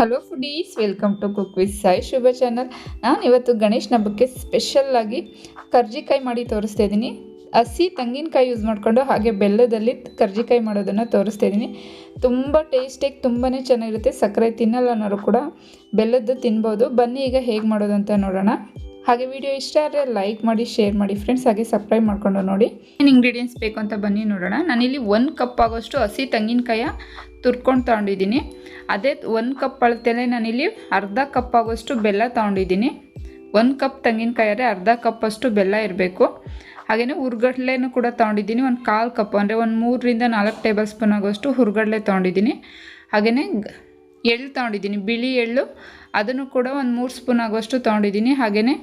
Hello foodies welcome to cook with Sai Shubha channel ನಾನು ಇವತ್ತು ಗಣೇಶನ ಹಬ್ಬಕ್ಕೆ ಸ್ಪೆಷಲ್ಲಾಗಿ ಕರ್ಜಿಕಾಯಿ ಮಾಡಿ ತೋರಿಸ್ತಾ ಇದ್ದೀನಿ ಹಸಿ ತೆಂಗಿನಕಾಯಿ ಯೂಸ್ ಮಾಡಿಕೊಂಡು ಹಾಗೆ ಬೆಲ್ಲದಲ್ಲಿ ಕರ್ಜಿಕಾಯಿ ಮಾಡೋದನ್ನು ತೋರಿಸ್ತಾ ಇದ್ದೀನಿ ತುಂಬ ಟೇಸ್ಟಿಗೆ ತುಂಬಾ ಚೆನ್ನಾಗಿರುತ್ತೆ. ಸಕ್ಕರೆ ತಿನ್ನಲ್ಲ ಅನ್ನೋರು ಕೂಡ ಬೆಲ್ಲದ್ದು ತಿನ್ಬೋದು. ಬನ್ನಿ ಈಗ ಹೇಗೆ ಮಾಡೋದು ಅಂತ ನೋಡೋಣ. ಹಾಗೆ ವಿಡಿಯೋ ಇಷ್ಟ ಆದರೆ ಲೈಕ್ ಮಾಡಿ ಶೇರ್ ಮಾಡಿ ಫ್ರೆಂಡ್ಸ್ ಹಾಗೆ ಸಬ್ಸ್ಕ್ರೈಬ್ ಮಾಡ್ಕೊಂಡು ನೋಡಿ. ಏನು ಇಂಗ್ರೀಡಿಯೆಂಟ್ಸ್ ಬೇಕು ಅಂತ ಬನ್ನಿ ನೋಡೋಣ. ನಾನಿಲ್ಲಿ ಒಂದು ಕಪ್ ಆಗೋಷ್ಟು ಹಸಿ ತೆಂಗಿನಕಾಯ ತುರ್ಕೊಂಡು ತೊಗೊಂಡಿದ್ದೀನಿ. ಅದೇ ಒಂದು ಕಪ್ ಅಳತೆಲೆ ನಾನಿಲ್ಲಿ ಅರ್ಧ ಕಪ್ ಆಗೋಷ್ಟು ಬೆಲ್ಲ ತೊಗೊಂಡಿದ್ದೀನಿ. ಒಂದು ಕಪ್ ತೆಂಗಿನಕಾಯಿ ಆದರೆ ಅರ್ಧ ಕಪ್ಪಷ್ಟು ಬೆಲ್ಲ ಇರಬೇಕು. ಹಾಗೆಯೇ ಹುರ್ಗಡ್ಲೆನೂ ಕೂಡ ತೊಗೊಂಡಿದ್ದೀನಿ. ಒಂದು ಕಾಲು ಕಪ್ ಅಂದರೆ ಒಂದು ಮೂರರಿಂದ ನಾಲ್ಕು ಟೇಬಲ್ ಸ್ಪೂನ್ ಆಗೋಷ್ಟು ಹುರ್ಗಡ್ಲೆ ತೊಗೊಂಡಿದ್ದೀನಿ. ಹಾಗೆಯೇ ಎಳ್ಳು ತೊಗೊಂಡಿದ್ದೀನಿ. ಬಿಳಿ ಎಳ್ಳು, ಅದನ್ನು ಕೂಡ ಒಂದು ಮೂರು ಸ್ಪೂನ್ ಆಗುವಷ್ಟು ತೊಗೊಂಡಿದ್ದೀನಿ. ಹಾಗೆಯೇ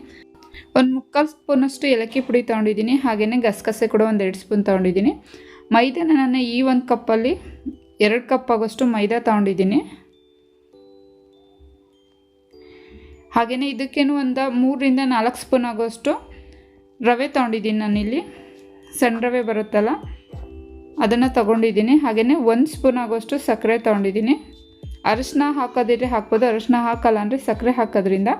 ಒಂದು ಮುಕ್ಕಾಲು ಸ್ಪೂನಷ್ಟು ಏಲಕ್ಕಿ ಪುಡಿ ತೊಗೊಂಡಿದ್ದೀನಿ. ಹಾಗೆಯೇ ಗಸಗಸೆ ಕೂಡ ಒಂದು ಎರಡು ಸ್ಪೂನ್ ತೊಗೊಂಡಿದ್ದೀನಿ. ಮೈದಾನ ನಾನು ಈ ಒಂದು ಕಪ್ಪಲ್ಲಿ ಎರಡು ಕಪ್ ಆಗೋಷ್ಟು ಮೈದಾ ತೊಗೊಂಡಿದ್ದೀನಿ. ಹಾಗೆಯೇ ಇದಕ್ಕೇನು ಒಂದು ಮೂರರಿಂದ ನಾಲ್ಕು ಸ್ಪೂನ್ ಆಗೋಷ್ಟು ರವೆ ತೊಗೊಂಡಿದ್ದೀನಿ ನಾನಿಲ್ಲಿ. ಸಣ್ಣ ರವೆ ಬರುತ್ತಲ್ಲ, ಅದನ್ನು ತೊಗೊಂಡಿದ್ದೀನಿ. ಹಾಗೆಯೇ ಒಂದು ಸ್ಪೂನ್ ಆಗೋಷ್ಟು ಸಕ್ಕರೆ ತೊಗೊಂಡಿದ್ದೀನಿ. ಅರಿಶಿನ ಹಾಕೋದಿದ್ರೆ ಹಾಕ್ಬೋದು ಅರಶಿನ ಹಾಕಲ್ಲ ಅಂದರೆ ಸಕ್ಕರೆ ಹಾಕೋದ್ರಿಂದ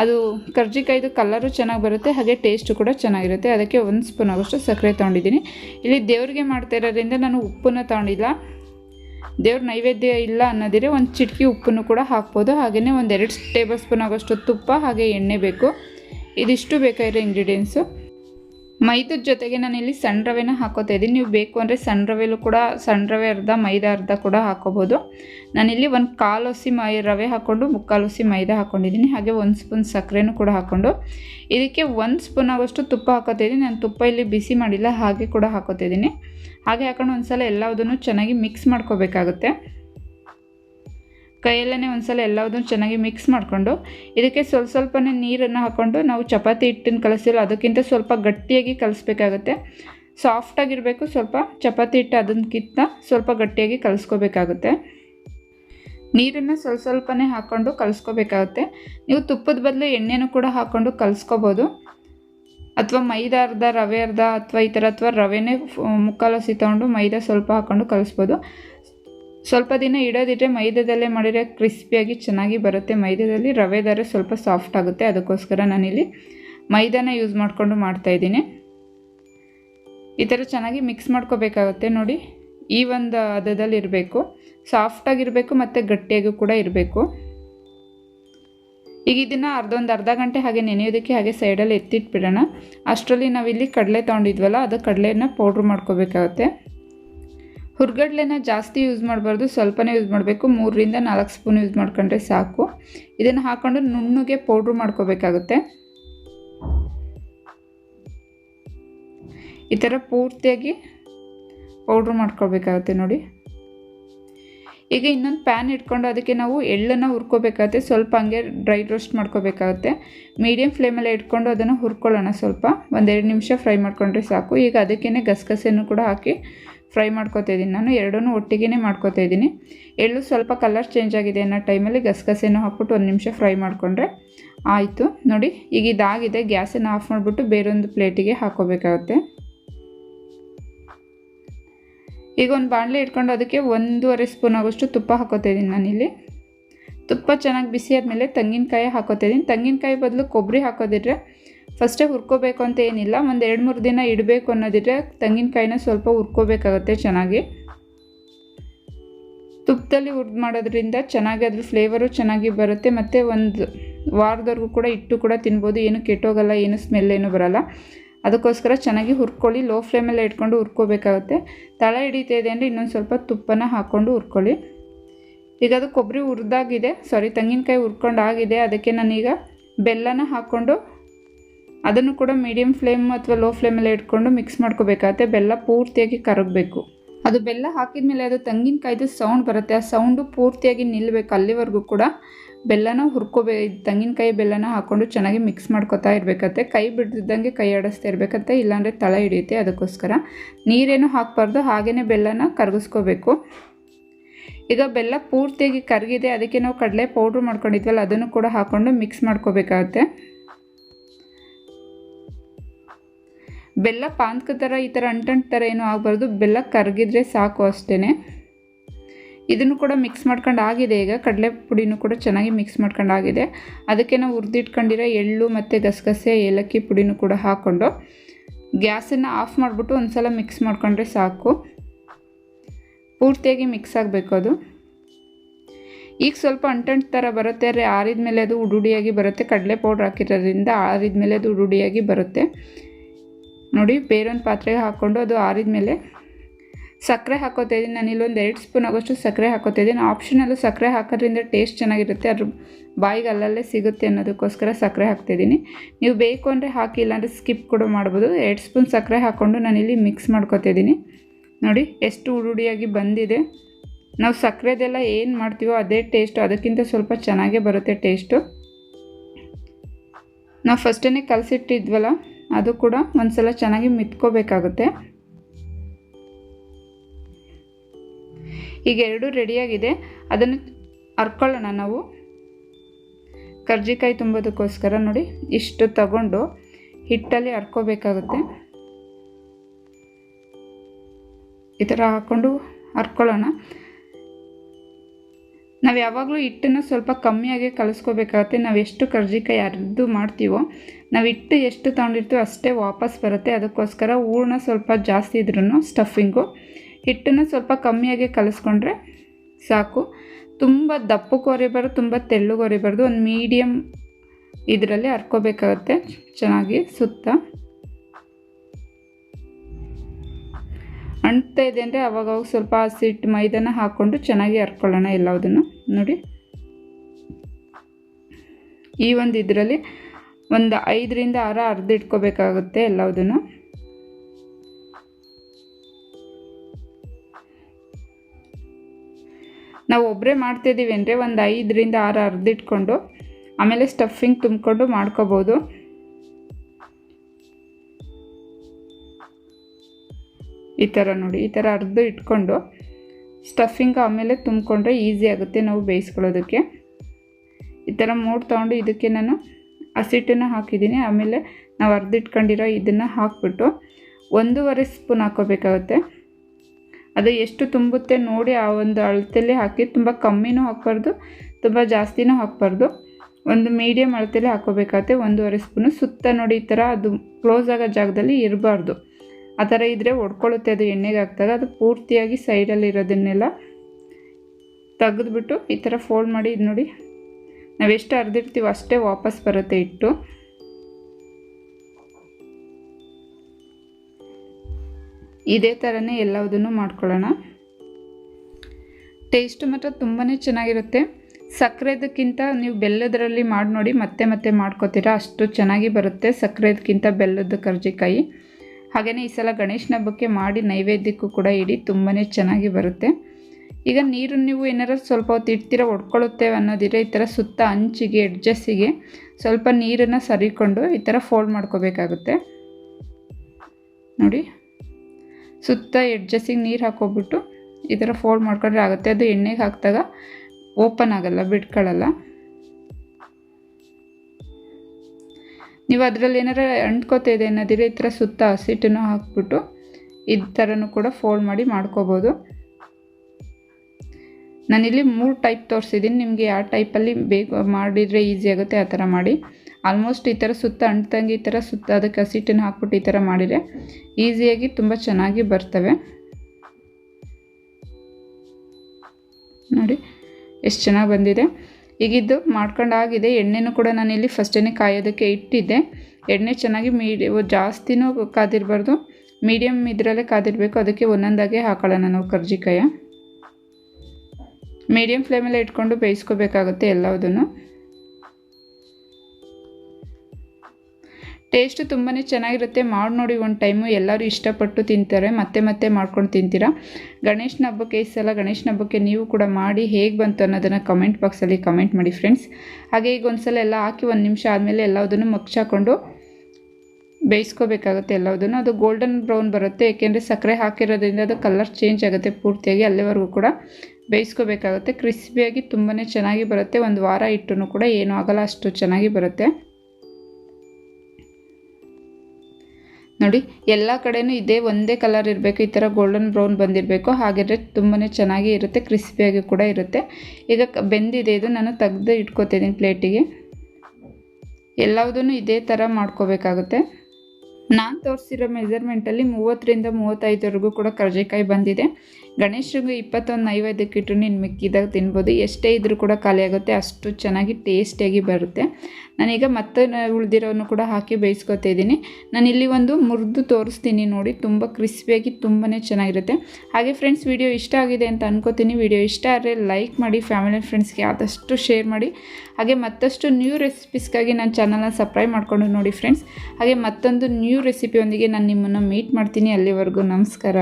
ಅದು ಕರ್ಜಿಕಾಯ್ದು ಕಲರು ಚೆನ್ನಾಗಿ ಬರುತ್ತೆ, ಹಾಗೆ ಟೇಸ್ಟು ಕೂಡ ಚೆನ್ನಾಗಿರುತ್ತೆ. ಅದಕ್ಕೆ ಒಂದು ಸ್ಪೂನ್ ಆಗೋಷ್ಟು ಸಕ್ಕರೆ ತೊಗೊಂಡಿದ್ದೀನಿ. ಇಲ್ಲಿ ದೇವ್ರಿಗೆ ಮಾಡ್ತಾ ಇರೋದ್ರಿಂದ ನಾನು ಉಪ್ಪನ್ನು ತೊಗೊಂಡಿಲ್ಲ. ದೇವ್ರ ನೈವೇದ್ಯ ಇಲ್ಲ ಅನ್ನೋದಿದ್ರೆ ಒಂದು ಚಿಟಕಿ ಉಪ್ಪನ್ನು ಕೂಡ ಹಾಕ್ಬೋದು. ಹಾಗೆಯೇ ಒಂದು ಎರಡು ಟೇಬಲ್ ಸ್ಪೂನ್ ಆಗೋಷ್ಟು ತುಪ್ಪ, ಹಾಗೆ ಎಣ್ಣೆ ಬೇಕು. ಇದಿಷ್ಟು ಬೇಕಾಗಿರೋ ಇಂಗ್ರೀಡಿಯೆಂಟ್ಸು ಮೈದದ ಜೊತೆಗೆ ನಾನಿಲ್ಲಿ ಸಣ್ಣ ರವೆನ ಹಾಕೋತಾ ಇದ್ದೀನಿ. ನೀವು ಬೇಕು ಅಂದರೆ ಸಣ್ಣ ರವೆಲೂ ಕೂಡ ಸಣ್ಣ ರವೆ ಅರ್ಧ, ಮೈದಾ ಅರ್ಧ ಕೂಡ ಹಾಕೋಬೋದು. ನಾನಿಲ್ಲಿ ಒಂದು ಕಾಲು ಹಸಿ ಮೈ ರವೆ ಹಾಕ್ಕೊಂಡು ಮುಕ್ಕಾಲು ಹಸಿ ಮೈದಾ ಹಾಕ್ಕೊಂಡಿದ್ದೀನಿ ಹಾಗೆ ಒಂದು ಸ್ಪೂನ್ ಸಕ್ಕರೆನೂ ಕೂಡ ಹಾಕ್ಕೊಂಡು ಇದಕ್ಕೆ ಒಂದು ಸ್ಪೂನ್ ಆಗೋಷ್ಟು ತುಪ್ಪ ಹಾಕೋತಾ ನಾನು ತುಪ್ಪ ಇಲ್ಲಿ ಬಿಸಿ ಮಾಡಿಲ್ಲ, ಹಾಗೆ ಕೂಡ ಹಾಕೋತಿದ್ದೀನಿ ಹಾಗೆ ಹಾಕೊಂಡು ಒಂದು ಸಲ ಎಲ್ಲದನ್ನು ಚೆನ್ನಾಗಿ ಮಿಕ್ಸ್ ಮಾಡ್ಕೋಬೇಕಾಗುತ್ತೆ. ಕೈಯಲ್ಲೇ ಒಂದ್ಸಲ ಎಲ್ಲದನ್ನು ಚೆನ್ನಾಗಿ ಮಿಕ್ಸ್ ಮಾಡಿಕೊಂಡು, ಇದಕ್ಕೆ ಸ್ವಲ್ಪ ಸ್ವಲ್ಪನೇ ನೀರನ್ನು ಹಾಕ್ಕೊಂಡು ನಾವು ಚಪಾತಿ ಹಿಟ್ಟನ್ನು ಕಲಸಿಲ್ಲ, ಅದಕ್ಕಿಂತ ಸ್ವಲ್ಪ ಗಟ್ಟಿಯಾಗಿ ಕಲಿಸ್ಬೇಕಾಗುತ್ತೆ. ಸಾಫ್ಟಾಗಿರಬೇಕು ಸ್ವಲ್ಪ ಚಪಾತಿ ಹಿಟ್ಟು ಅದಕ್ಕಿಂತ ಸ್ವಲ್ಪ ಗಟ್ಟಿಯಾಗಿ ಕಲಿಸ್ಕೋಬೇಕಾಗುತ್ತೆ. ನೀರನ್ನು ಸ್ವಲ್ಪ ಸ್ವಲ್ಪನೇ ಹಾಕ್ಕೊಂಡು ಕಲಿಸ್ಕೋಬೇಕಾಗುತ್ತೆ. ನೀವು ತುಪ್ಪದ ಬದಲು ಎಣ್ಣೆನೂ ಕೂಡ ಹಾಕ್ಕೊಂಡು ಕಲಿಸ್ಕೋಬೋದು. ಅಥವಾ ಮೈದಾ ಅರ್ಧ, ರವೆ ಅರ್ಧ, ಅಥವಾ ಈ ಥರ ಅಥವಾ ರವೆನೇ ಮುಕ್ಕಾಲು ಹಸಿ ತೊಗೊಂಡು ಮೈದಾ ಸ್ವಲ್ಪ ಹಾಕ್ಕೊಂಡು ಕಲಿಸ್ಬೋದು. ಸ್ವಲ್ಪ ದಿನ ಇಡೋದಿದ್ರೆ ಮೈದಾದಲ್ಲೇ ಮಾಡಿದರೆ ಕ್ರಿಸ್ಪಿಯಾಗಿ ಚೆನ್ನಾಗಿ ಬರುತ್ತೆ. ಮೈದಾದಲ್ಲಿ ರವೆದಾರೆ ಸ್ವಲ್ಪ ಸಾಫ್ಟ್ ಆಗುತ್ತೆ. ಅದಕ್ಕೋಸ್ಕರ ನಾನಿಲ್ಲಿ ಮೈದಾನ ಯೂಸ್ ಮಾಡಿಕೊಂಡು ಮಾಡ್ತಾಯಿದ್ದೀನಿ ಈ ಥರ ಚೆನ್ನಾಗಿ ಮಿಕ್ಸ್ ಮಾಡ್ಕೋಬೇಕಾಗುತ್ತೆ. ನೋಡಿ, ಈ ಒಂದು ಹದದಲ್ಲಿ ಇರಬೇಕು. ಸಾಫ್ಟಾಗಿರಬೇಕು ಮತ್ತು ಗಟ್ಟಿಯಾಗೂ ಕೂಡ ಇರಬೇಕು. ಈಗ ಇದನ್ನು ಅರ್ಧೊಂದು ಅರ್ಧ ಗಂಟೆ ಹಾಗೆ ನೆನೆಯೋದಕ್ಕೆ ಹಾಗೆ ಸೈಡಲ್ಲಿ ಎತ್ತಿಟ್ಬಿಡೋಣ. ಅಷ್ಟರಲ್ಲಿ ನಾವಿಲ್ಲಿ ಕಡಲೆ ತೊಗೊಂಡಿದ್ವಲ್ಲ, ಅದು ಕಡಲೆನ ಪೌಡ್ರ್ ಮಾಡ್ಕೋಬೇಕಾಗುತ್ತೆ. ಹುರ್ಗಡ್ಲೆನ ಜಾಸ್ತಿ ಯೂಸ್ ಮಾಡಬಾರ್ದು, ಸ್ವಲ್ಪನೇ ಯೂಸ್ ಮಾಡಬೇಕು. ಮೂರರಿಂದ ನಾಲ್ಕು ಸ್ಪೂನ್ ಯೂಸ್ ಮಾಡ್ಕೊಂಡ್ರೆ ಸಾಕು. ಇದನ್ನು ಹಾಕ್ಕೊಂಡು ನುಣ್ಣಗೆ ಪೌಡ್ರ್ ಮಾಡ್ಕೋಬೇಕಾಗುತ್ತೆ. ಈ ಥರ ಪೂರ್ತಿಯಾಗಿ ಪೌಡ್ರ್ ಮಾಡ್ಕೋಬೇಕಾಗುತ್ತೆ ನೋಡಿ. ಈಗ ಇನ್ನೊಂದು ಪ್ಯಾನ್ ಇಟ್ಕೊಂಡು ಅದಕ್ಕೆ ನಾವು ಎಳ್ಳನ್ನು ಹುರ್ಕೋಬೇಕಾಗುತ್ತೆ. ಸ್ವಲ್ಪ ಹಂಗೆ ಡ್ರೈ ರೋಸ್ಟ್ ಮಾಡ್ಕೋಬೇಕಾಗುತ್ತೆ. ಮೀಡಿಯಮ್ ಫ್ಲೇಮಲ್ಲೇ ಇಟ್ಕೊಂಡು ಅದನ್ನು ಹುರ್ಕೊಳ್ಳೋಣ ಸ್ವಲ್ಪ. ಒಂದೆರಡು ನಿಮಿಷ ಫ್ರೈ ಮಾಡ್ಕೊಂಡ್ರೆ ಸಾಕು. ಈಗ ಅದಕ್ಕೇ ಗಸಗಸೆಯನ್ನು ಕೂಡ ಹಾಕಿ ಫ್ರೈ ಮಾಡ್ಕೋತಾ ಇದ್ದೀನಿ. ನಾನು ಎರಡೂ ಒಟ್ಟಿಗೆ ಮಾಡ್ಕೋತಾ ಇದ್ದೀನಿ. ಎಳ್ಳು ಸ್ವಲ್ಪ ಕಲರ್ ಚೇಂಜ್ ಆಗಿದೆ ಅನ್ನೋ ಟೈಮಲ್ಲಿ ಗಸಗಸೆನೂ ಹಾಕ್ಬಿಟ್ಟು ಒಂದು ನಿಮಿಷ ಫ್ರೈ ಮಾಡಿಕೊಂಡ್ರೆ ಆಯಿತು. ನೋಡಿ, ಈಗ ಇದಾಗಿದೆ ಗ್ಯಾಸನ್ನು ಆಫ್ ಮಾಡಿಬಿಟ್ಟು ಬೇರೊಂದು ಪ್ಲೇಟಿಗೆ ಹಾಕೋಬೇಕಾಗುತ್ತೆ ಈಗ ಒಂದು ಬಾಣಲೆ ಇಟ್ಕೊಂಡು ಅದಕ್ಕೆ ಒಂದೂವರೆ ಸ್ಪೂನ್ ಆಗೋಷ್ಟು ತುಪ್ಪ ಹಾಕೋತಾ ಇದ್ದೀನಿ ನಾನಿಲ್ಲಿ ತುಪ್ಪ ಚೆನ್ನಾಗಿ ಬಿಸಿ ಆದಮೇಲೆ ತೆಂಗಿನಕಾಯಿ ಹಾಕೋತಾ ಇದ್ದೀನಿ. ತೆಂಗಿನಕಾಯಿ ಬದಲು ಕೊಬ್ಬರಿ ಹಾಕೋದಿದ್ರೆ ಫಸ್ಟೇ ಹುರ್ಕೋಬೇಕು ಅಂತ ಏನಿಲ್ಲ, ಒಂದು ಎರಡು ಮೂರು ದಿನ ಇಡಬೇಕು ಅನ್ನೋದಿದ್ರೆ ತೆಂಗಿನಕಾಯಿನ ಸ್ವಲ್ಪ ಹುರ್ಕೋಬೇಕಾಗತ್ತೆ ಚೆನ್ನಾಗಿ. ತುಪ್ಪದಲ್ಲಿ ಹುರಿದು ಮಾಡೋದ್ರಿಂದ ಚೆನ್ನಾಗಿ ಅದ್ರ ಫ್ಲೇವರು ಚೆನ್ನಾಗಿ ಬರುತ್ತೆ, ಮತ್ತು ಒಂದು ವಾರದವರೆಗೂ ಕೂಡ ಇಟ್ಟು ಕೂಡ ತಿನ್ಬೋದು, ಏನು ಕೆಟ್ಟೋಗಲ್ಲ, ಏನು ಸ್ಮೆಲ್ ಏನು ಬರೋಲ್ಲ. ಅದಕ್ಕೋಸ್ಕರ ಚೆನ್ನಾಗಿ ಹುರ್ಕೊಳ್ಳಿ ಲೋ ಫ್ಲೇಮಲ್ಲೇ ಇಟ್ಕೊಂಡು ಹುರ್ಕೋಬೇಕಾಗುತ್ತೆ. ತಳ ಹಿಡಿತಾ ಇದೆ ಅಂದರೆ ಇನ್ನೊಂದು ಸ್ವಲ್ಪ ತುಪ್ಪನ ಹಾಕ್ಕೊಂಡು ಹುರ್ಕೊಳ್ಳಿ. ಈಗ ಅದು ಕೊಬ್ಬರಿ ಹುರಿದಾಗಿದೆ ಸಾರಿ ತೆಂಗಿನಕಾಯಿ ಹುರ್ಕೊಂಡು ಆಗಿದೆ, ಅದಕ್ಕೆ ನಾನೀಗ ಬೆಲ್ಲನ ಹಾಕ್ಕೊಂಡು ಅದನ್ನು ಕೂಡ ಮೀಡಿಯಮ್ ಫ್ಲೇಮ್ ಅಥವಾ ಲೋ ಫ್ಲೇಮಲ್ಲಿ ಇಟ್ಕೊಂಡು ಮಿಕ್ಸ್ ಮಾಡ್ಕೋಬೇಕಾಗತ್ತೆ. ಬೆಲ್ಲ ಪೂರ್ತಿಯಾಗಿ ಕರಗಬೇಕು. ಅದು ಬೆಲ್ಲ ಹಾಕಿದ ಮೇಲೆ ಅದು ತೆಂಗಿನಕಾಯ್ದು ಸೌಂಡ್ ಬರುತ್ತೆ. ಆ ಸೌಂಡು ಪೂರ್ತಿಯಾಗಿ ನಿಲ್ಲಬೇಕು ಅಲ್ಲಿವರೆಗೂ ಕೂಡ ಬೆಲ್ಲನ ಹುರ್ಕೋಬೇ, ತೆಂಗಿನಕಾಯಿ ಬೆಲ್ಲನ ಹಾಕ್ಕೊಂಡು ಚೆನ್ನಾಗಿ ಮಿಕ್ಸ್ ಮಾಡ್ಕೊತಾ ಇರಬೇಕತ್ತೆ ಕೈ ಬಿಡ್ದಿದ್ದಂಗೆ ಕೈ ಆಡಿಸ್ತಾ ಇರಬೇಕಂತೆ ಇಲ್ಲಾಂದರೆ ತಳ ಹಿಡಿಯುತ್ತೆ ಅದಕ್ಕೋಸ್ಕರ. ನೀರೇನು ಹಾಕಬಾರ್ದು. ಹಾಗೇ ಬೆಲ್ಲನ ಕರಗಿಸ್ಕೋಬೇಕು. ಈಗ ಬೆಲ್ಲ ಪೂರ್ತಿಯಾಗಿ ಕರಗಿದೆ. ಅದಕ್ಕೆ ನಾವು ಕಡಲೆ ಪೌಡ್ರ್ ಮಾಡ್ಕೊಂಡಿದ್ವಲ್ಲ, ಅದನ್ನು ಕೂಡ ಹಾಕ್ಕೊಂಡು ಮಿಕ್ಸ್ ಮಾಡ್ಕೋಬೇಕಾಗತ್ತೆ. ಬೆಲ್ಲ ಪಾನ್ಕ ಥರ ಈ ಥರ ಅಂಟಂಟ್ ಥರ ಏನೂ ಆಗಬಾರ್ದು. ಬೆಲ್ಲ ಕರಗಿದ್ರೆ ಸಾಕು ಅಷ್ಟೇ ಇದನ್ನು ಕೂಡ ಮಿಕ್ಸ್ ಮಾಡ್ಕೊಂಡು ಆಗಿದೆ ಈಗ. ಕಡಲೆ ಪುಡಿನೂ ಕೂಡ ಚೆನ್ನಾಗಿ ಮಿಕ್ಸ್ ಮಾಡ್ಕೊಂಡು ಆಗಿದೆ. ಅದಕ್ಕೆ ನಾವು ಹುರಿದಿಟ್ಕೊಂಡಿರೋ ಎಳ್ಳು ಮತ್ತು ಗಸಗಸೆ, ಏಲಕ್ಕಿ ಪುಡಿನೂ ಕೂಡ ಹಾಕ್ಕೊಂಡು ಗ್ಯಾಸನ್ನು ಆಫ್ ಮಾಡಿಬಿಟ್ಟು ಒಂದು ಸಲ ಮಿಕ್ಸ್ ಮಾಡ್ಕೊಂಡ್ರೆ ಸಾಕು. ಪೂರ್ತಿಯಾಗಿ ಮಿಕ್ಸ್ ಆಗಬೇಕು ಅದು. ಈಗ ಸ್ವಲ್ಪ ಅಂಟಂಟ್ ಥರ ಬರುತ್ತೆ. ಆರಿದ ಮೇಲೆ ಅದು ಉಡುಡಿಯಾಗಿ ಬರುತ್ತೆ. ಕಡಲೆ ಪೌಡ್ರ್ ಹಾಕಿರೋದ್ರಿಂದ ಆರಿದ ಮೇಲೆ ಅದು ಉಡುಡಿಯಾಗಿ ಬರುತ್ತೆ. ನೋಡಿ, ಬೇರೊಂದು ಪಾತ್ರೆಗೆ ಹಾಕ್ಕೊಂಡು ಅದು ಆರಿದ ಮೇಲೆ ಸಕ್ಕರೆ ಹಾಕೋತಾ ಇದ್ದೀನಿ ನಾನು ಇಲ್ಲೊಂದು ಎರಡು ಸ್ಪೂನ್ ಆಗೋಷ್ಟು ಸಕ್ಕರೆ ಹಾಕೋತಾ ಇದ್ದೀನಿ ಆಪ್ಷನಲ್ಲೂ ಸಕ್ಕರೆ ಹಾಕೋದ್ರಿಂದ ಟೇಸ್ಟ್ ಚೆನ್ನಾಗಿರುತ್ತೆ. ಅದ್ರ ಬಾಯಿಗೆ ಅಲ್ಲಲ್ಲೇ ಸಿಗುತ್ತೆ ಅನ್ನೋದಕ್ಕೋಸ್ಕರ ಸಕ್ಕರೆ ಹಾಕ್ತಿದ್ದೀನಿ ನೀವು ಬೇಕು ಅಂದರೆ ಹಾಕಿ, ಇಲ್ಲಾಂದರೆ ಸ್ಕಿಪ್ ಕೂಡ ಮಾಡ್ಬೋದು. ಎರಡು ಸ್ಪೂನ್ ಸಕ್ಕರೆ ಹಾಕ್ಕೊಂಡು ನಾನಿಲ್ಲಿ ಮಿಕ್ಸ್ ಮಾಡ್ಕೋತಿದ್ದೀನಿ ನೋಡಿ, ಎಷ್ಟು ಉಡುಡಿಯಾಗಿ ಬಂದಿದೆ. ನಾವು ಸಕ್ಕರೆದೆಲ್ಲ ಏನು ಮಾಡ್ತೀವೋ ಅದೇ ಟೇಸ್ಟು ಅದಕ್ಕಿಂತ ಸ್ವಲ್ಪ ಚೆನ್ನಾಗೇ ಬರುತ್ತೆ ಟೇಸ್ಟು ನಾವು ಫಸ್ಟೇ ಕಲಸಿಟ್ಟಿದ್ವಲ್ಲ ಅದು ಕೂಡ ಒಂದು ಸಲ ಚೆನ್ನಾಗಿ ಮಿತ್ಕೋಬೇಕಾಗುತ್ತೆ. ಈಗ ಎರಡೂ ರೆಡಿಯಾಗಿದೆ. ಅದನ್ನು ಹರ್ಕೊಳ್ಳೋಣ ನಾವು. ಕರ್ಜಿಕಾಯಿ ತುಂಬೋದಕ್ಕೋಸ್ಕರ ನೋಡಿ, ಇಷ್ಟು ತಗೊಂಡು ಹಿಟ್ಟಲ್ಲಿ ಹರ್ಕೋಬೇಕಾಗುತ್ತೆ ಈ ಥರ ಹಾಕ್ಕೊಂಡು ಹರ್ಕೊಳ್ಳೋಣ ನಾವು ಯಾವಾಗಲೂ ಹಿಟ್ಟನ್ನು ಸ್ವಲ್ಪ ಕಮ್ಮಿಯಾಗಿ ಕಲಿಸ್ಕೋಬೇಕಾಗತ್ತೆ. ನಾವು ಎಷ್ಟು ಕರ್ಜಿಕಾಯಿ ಅರ್ದು ಮಾಡ್ತೀವೋ, ನಾವು ಹಿಟ್ಟು ಎಷ್ಟು ತೊಗೊಂಡಿರ್ತೀವೋ ಅಷ್ಟೇ ವಾಪಸ್ ಬರುತ್ತೆ. ಅದಕ್ಕೋಸ್ಕರ ಹೂರ್ಣ ಸ್ವಲ್ಪ ಜಾಸ್ತಿ ಇದ್ರೂ ಸ್ಟಫಿಂಗು. ಹಿಟ್ಟನ್ನು ಸ್ವಲ್ಪ ಕಮ್ಮಿಯಾಗಿ ಕಲಿಸ್ಕೊಂಡ್ರೆ ಸಾಕು. ತುಂಬ ದಪ್ಪಕ್ಕೆ ಹೊರಿಬಾರ್ದು ತುಂಬ ತೆಳ್ಳಗೆ ಹೊರಿಬಾರ್ದು ಒಂದು ಮೀಡಿಯಮ್ ಇದರಲ್ಲಿ ಹರ್ಕೋಬೇಕಾಗತ್ತೆ. ಚೆನ್ನಾಗಿ ಸುತ್ತ. ಅಂಟ್ತಾ ಇದೆ ಅಂದರೆ ಅವಾಗವಾಗ ಅವಾಗ ಸ್ವಲ್ಪ ಹಸಿಟ್ಟು ಮೈದಾನ ಹಾಕ್ಕೊಂಡು ಚೆನ್ನಾಗಿ ಹರ್ಕೊಳ್ಳೋಣ ಎಲ್ಲವುದನ್ನು. ನೋಡಿ. ಈ ಒಂದು ಇದರಲ್ಲಿ ಒಂದು ಐದರಿಂದ ಅರ್ಧ ಅರ್ದಿಟ್ಕೋಬೇಕಾಗುತ್ತೆ ಎಲ್ಲವುದನ್ನು. ನಾವು ಒಬ್ಬರೇ ಮಾಡ್ತಿದ್ದೀವಿ ಅಂದರೆ ಒಂದು ಐದರಿಂದ ಆರು ಅರ್ದಿಟ್ಕೊಂಡು ಆಮೇಲೆ ಸ್ಟಫಿಂಗ್ ತುಂಬಿಕೊಂಡು ಮಾಡ್ಕೋಬೋದು. ಈ ಥರ ನೋಡಿ, ಈ ಥರ ಅರ್ಧ ಇಟ್ಕೊಂಡು ಸ್ಟಫಿಂಗ್ ಆಮೇಲೆ ತುಂಬಿಕೊಂಡ್ರೆ ಈಸಿ ಆಗುತ್ತೆ ನಾವು ಬೇಯಿಸ್ಕೊಳ್ಳೋದಕ್ಕೆ. ಈ ಥರ ಮೂಡ್ ತೊಗೊಂಡು ಇದಕ್ಕೆ ನಾನು ಹಸಿಟ್ಟನ್ನು ಹಾಕಿದ್ದೀನಿ. ಆಮೇಲೆ ನಾವು ಅರ್ಧ ಇಟ್ಕೊಂಡಿರೋ ಇದನ್ನು ಹಾಕ್ಬಿಟ್ಟು ಒಂದೂವರೆ ಸ್ಪೂನ್ ಹಾಕೋಬೇಕಾಗುತ್ತೆ ಅದು ಎಷ್ಟು ತುಂಬುತ್ತೆ ನೋಡಿ ಆ ಒಂದು ಅಳತೆಯಲ್ಲಿ ಹಾಕಿ ತುಂಬ ಕಮ್ಮಿನೂ ಹಾಕ್ಬಾರ್ದು, ತುಂಬ ಜಾಸ್ತಿನೂ ಹಾಕ್ಬಾರ್ದು. ಒಂದು ಮೀಡಿಯಮ್ ಅಳತೆಯಲ್ಲಿ ಹಾಕೋಬೇಕಾಗುತ್ತೆ ಒಂದೂವರೆ ಸ್ಪೂನು. ಸುತ್ತ ನೋಡಿ ಈ ಥರ ಅದು ಕ್ಲೋಸ್ ಆಗೋ ಜಾಗದಲ್ಲಿ ಇರಬಾರ್ದು. ಆ ಥರ ಇದ್ದರೆ ಒಡ್ಕೊಳ್ಳುತ್ತೆ, ಅದು ಎಣ್ಣೆಗೆ ಹಾಕಿದಾಗ. ಅದು ಪೂರ್ತಿಯಾಗಿ ಸೈಡಲ್ಲಿರೋದನ್ನೆಲ್ಲ ತೆಗೆದ್ಬಿಟ್ಟು ಈ ಥರ ಫೋಲ್ಡ್ ಮಾಡಿ ಇದು ನೋಡಿ. ನಾವು ಎಷ್ಟು ಅರ್ದಿರ್ತೀವೋ ಅಷ್ಟೇ ವಾಪಸ್ ಬರುತ್ತೆ ಇಟ್ಟು ಇದೇ ಥರನೇ ಎಲ್ಲದನ್ನು ಮಾಡ್ಕೊಳ್ಳೋಣ. ಟೇಸ್ಟ್ ಮಾತ್ರ ತುಂಬಾ ಚೆನ್ನಾಗಿರುತ್ತೆ. ಸಕ್ಕರೆದಕ್ಕಿಂತ ನೀವು ಬೆಲ್ಲದರಲ್ಲಿ ಮಾಡಿ ನೋಡಿ, ಮತ್ತೆ ಮತ್ತೆ ಮಾಡ್ಕೋತೀರಾ, ಅಷ್ಟು ಚೆನ್ನಾಗಿ ಬರುತ್ತೆ ಸಕ್ಕರೆದಕ್ಕಿಂತ ಬೆಲ್ಲದ ಕರ್ಜಿಕಾಯಿ. ಹಾಗೆಯೇ ಈ ಸಲ ಗಣೇಶನ ಹಬ್ಬಕ್ಕೆ ಮಾಡಿ ನೈವೇದ್ಯಕ್ಕೂ ಕೂಡ ಇಡಿ ತುಂಬಾ ಚೆನ್ನಾಗಿ ಬರುತ್ತೆ. ಈಗ ನೀರು ನೀವು ಏನಾರು ಸ್ವಲ್ಪ ಹೊತ್ತು ಇಡ್ತೀರ ಒಡ್ಕೊಳ್ಳುತ್ತೆ ಅನ್ನೋದಿದ್ರೆ ಈ ಥರ ಸುತ್ತ ಅಂಚಿಗೆ, ಎಡ್ಜಸ್ಸಿಗೆ ಸ್ವಲ್ಪ ನೀರನ್ನು ಸರಿಕೊಂಡು ಈ ಥರ ಫೋಲ್ಡ್ ಮಾಡ್ಕೋಬೇಕಾಗುತ್ತೆ. ನೋಡಿ, ಸುತ್ತ ಎಡ್ಜಸ್ಸಿಗೆ ನೀರು ಹಾಕೋಬಿಟ್ಟು ಈ ಥರ ಫೋಲ್ಡ್ ಮಾಡ್ಕೊಂಡ್ರೆ ಆಗುತ್ತೆ. ಅದು ಎಣ್ಣೆಗೆ ಹಾಕಿದಾಗ ಓಪನ್ ಆಗಲ್ಲ ಬಿಟ್ಕೊಳ್ಳಲ್ಲ ನೀವು ಅದರಲ್ಲಿ ಏನಾರ ಅಂಟ್ಕೋತಿದೆ ಅನ್ನೋದಿದ್ರೆ ಈ ಥರ ಸುತ್ತ ಹಸಿಟ್ಟನ್ನು ಹಾಕ್ಬಿಟ್ಟು ಈ ಥರನೂ ಕೂಡ ಫೋಲ್ಡ್ ಮಾಡಿ ಮಾಡ್ಕೋಬೋದು. ನಾನಿಲ್ಲಿ ಮೂರು ಟೈಪ್ ತೋರಿಸಿದ್ದೀನಿ ನಿಮಗೆ ಯಾವ ಟೈಪಲ್ಲಿ ಬೇಕು ಮಾಡಿದರೆ ಈಸಿ ಆಗುತ್ತೆ ಆ ಥರ ಮಾಡಿ. ಆಲ್ಮೋಸ್ಟ್ ಈ ಥರ ಸುತ್ತ ಅಂಟ್ದಂಗೆ ಈ ಥರ ಸುತ್ತ ಅದಕ್ಕೆ ಹಸಿಟ್ಟನ್ನು ಹಾಕ್ಬಿಟ್ಟು ಈ ಥರ ಮಾಡಿದರೆ ಈಸಿಯಾಗಿ ತುಂಬ ಚೆನ್ನಾಗಿ ಬರ್ತವೆ. ನೋಡಿ, ಎಷ್ಟು ಚೆನ್ನಾಗಿ ಬಂದಿದೆ. ಈಗಿದ್ದು ಮಾಡ್ಕೊಂಡಾಗಿದೆ. ಎಣ್ಣೆನೂ ಕೂಡ ನಾನಿಲ್ಲಿ ಫಸ್ಟೇ ಕಾಯೋದಕ್ಕೆ ಇಟ್ಟಿದ್ದೆ. ಎಣ್ಣೆ ಚೆನ್ನಾಗಿ ಮೀಡಿ ಜಾಸ್ತಿನೂ ಕಾದಿರಬಾರ್ದು. ಮೀಡಿಯಮ್ ಇದರಲ್ಲೇ ಕಾದಿರಬೇಕು. ಅದಕ್ಕೆ ಒಂದೊಂದಾಗೆ ಹಾಕೊಳ್ಳೋಣ ನಾವು ಕರ್ಜಿಕಾಯ. ಮೀಡಿಯಮ್ ಫ್ಲೇಮಲ್ಲೇ ಇಟ್ಕೊಂಡು ಬೇಯಿಸ್ಕೋಬೇಕಾಗುತ್ತೆ ಎಲ್ಲದನ್ನು ಟೇಸ್ಟು ತುಂಬಾ ಚೆನ್ನಾಗಿರುತ್ತೆ. ಮಾಡಿ ನೋಡಿ ಒಂದು ಟೈಮು ಎಲ್ಲರೂ ಇಷ್ಟಪಟ್ಟು ತಿಂತಾರೆ. ಮತ್ತೆ ಮತ್ತೆ ಮಾಡ್ಕೊಂಡು ತಿಂತೀರಾ? ಗಣೇಶನ ಹಬ್ಬಕ್ಕೆ, ಈ ಸಲ ಗಣೇಶನ ಹಬ್ಬಕ್ಕೆ ನೀವು ಕೂಡ ಮಾಡಿ ಹೇಗೆ ಬಂತು ಅನ್ನೋದನ್ನು ಕಮೆಂಟ್ ಬಾಕ್ಸಲ್ಲಿ ಕಮೆಂಟ್ ಮಾಡಿ ಫ್ರೆಂಡ್ಸ್ ಹಾಗೆ ಈಗ ಒಂದು ಸಲ ಎಲ್ಲ ಹಾಕಿ ಒಂದು ನಿಮಿಷ ಆದಮೇಲೆ ಎಲ್ಲದನ್ನು ಮಗ್ಚಾಕೊಂಡು ಬೇಯಿಸ್ಕೋಬೇಕಾಗುತ್ತೆ ಎಲ್ಲದನ್ನು ಅದು ಗೋಲ್ಡನ್ ಬ್ರೌನ್ ಬರುತ್ತೆ. ಏಕೆಂದರೆ ಸಕ್ಕರೆ ಹಾಕಿರೋದ್ರಿಂದ ಅದು ಕಲರ್ ಚೇಂಜ್ ಆಗುತ್ತೆ ಪೂರ್ತಿಯಾಗಿ ಅಲ್ಲಿವರೆಗೂ ಕೂಡ ಬೇಯಿಸ್ಕೋಬೇಕಾಗುತ್ತೆ. ಕ್ರಿಸ್ಪಿಯಾಗಿ ತುಂಬಾ ಚೆನ್ನಾಗಿ ಬರುತ್ತೆ. ಒಂದು ವಾರ ಇಟ್ಟು ಕೂಡ ಏನೂ ಆಗಲ್ಲ, ಅಷ್ಟು ಚೆನ್ನಾಗಿ ಬರುತ್ತೆ. ನೋಡಿ, ಎಲ್ಲ ಕಡೆನೂ ಇದೇ ಒಂದೇ ಕಲರ್ ಇರಬೇಕು, ಈ ಥರ ಗೋಲ್ಡನ್ ಬ್ರೌನ್ ಬಂದಿರಬೇಕು. ಹಾಗಿದ್ರೆ ತುಂಬಾ ಚೆನ್ನಾಗಿ ಇರುತ್ತೆ ಕ್ರಿಸ್ಪಿಯಾಗಿ ಕೂಡ ಇರುತ್ತೆ. ಈಗ ಬೆಂದಿದೆ ಇದು, ನಾನು ತೆಗೆದು ಇಟ್ಕೋತಿದ್ದೀನಿ ಪ್ಲೇಟಿಗೆ ಎಲ್ಲವುದನ್ನು ಇದೇ ಥರ ಮಾಡ್ಕೋಬೇಕಾಗುತ್ತೆ. ನಾನು ತೋರಿಸಿರೋ ಮೆಜರ್ಮೆಂಟಲ್ಲಿ ಮೂವತ್ತರಿಂದ ಮೂವತ್ತೈದವರೆಗೂ ಕೂಡ ಕರ್ಜಿಕಾಯಿ ಬಂದಿದೆ. ಗಣೇಶನಿಗೆ ಇಪ್ಪತ್ತೊಂದು ನೈವೇದ್ಯಕ್ಕೆ ಇಟ್ಟು ನೀನು ಮಿಕ್ಕಿದಾಗ ತಿನ್ಬೋದು. ಎಷ್ಟೇ ಇದ್ರೂ ಕೂಡ ಖಾಲಿ ಆಗುತ್ತೆ ಅಷ್ಟು ಚೆನ್ನಾಗಿ ಟೇಸ್ಟಿಯಾಗಿ ಬರುತ್ತೆ. ನಾನೀಗ ಮತ್ತೆ ಉಳಿದಿರೋನು ಕೂಡ ಹಾಕಿ ಬೇಯಿಸ್ಕೊತಾ ಇದ್ದೀನಿ. ನಾನು ಇಲ್ಲಿ ಒಂದು ಮುರಿದು ತೋರಿಸ್ತೀನಿ ನೋಡಿ. ತುಂಬ ಕ್ರಿಸ್ಪಿಯಾಗಿ ತುಂಬಾ ಚೆನ್ನಾಗಿರುತ್ತೆ. ಹಾಗೆ ಫ್ರೆಂಡ್ಸ್, ವಿಡಿಯೋ ಇಷ್ಟ ಆಗಿದೆ ಅಂತ ಅನ್ಕೋತೀನಿ. ವಿಡಿಯೋ ಇಷ್ಟ ಆದರೆ ಲೈಕ್ ಮಾಡಿ, ಫ್ಯಾಮಿಲಿ ಫ್ರೆಂಡ್ಸ್ಗೆ ಆದಷ್ಟು ಶೇರ್ ಮಾಡಿ. ಹಾಗೆ ಮತ್ತಷ್ಟು ನ್ಯೂ ರೆಸಿಪೀಸ್ಗಾಗಿ ನಾನು ಚಾನಲ್ನ ಸಬ್ಸ್ಕ್ರೈಬ್ ಮಾಡಿಕೊಂಡು ನೋಡಿ ಫ್ರೆಂಡ್ಸ್. ಹಾಗೆ ಮತ್ತೊಂದು ನ್ಯೂ ರೆಸಿಪಿಯೊಂದಿಗೆ ನಾನು ನಿಮ್ಮನ್ನು ಮೀಟ್ ಮಾಡ್ತೀನಿ. ಅಲ್ಲಿವರೆಗೂ ನಮಸ್ಕಾರ.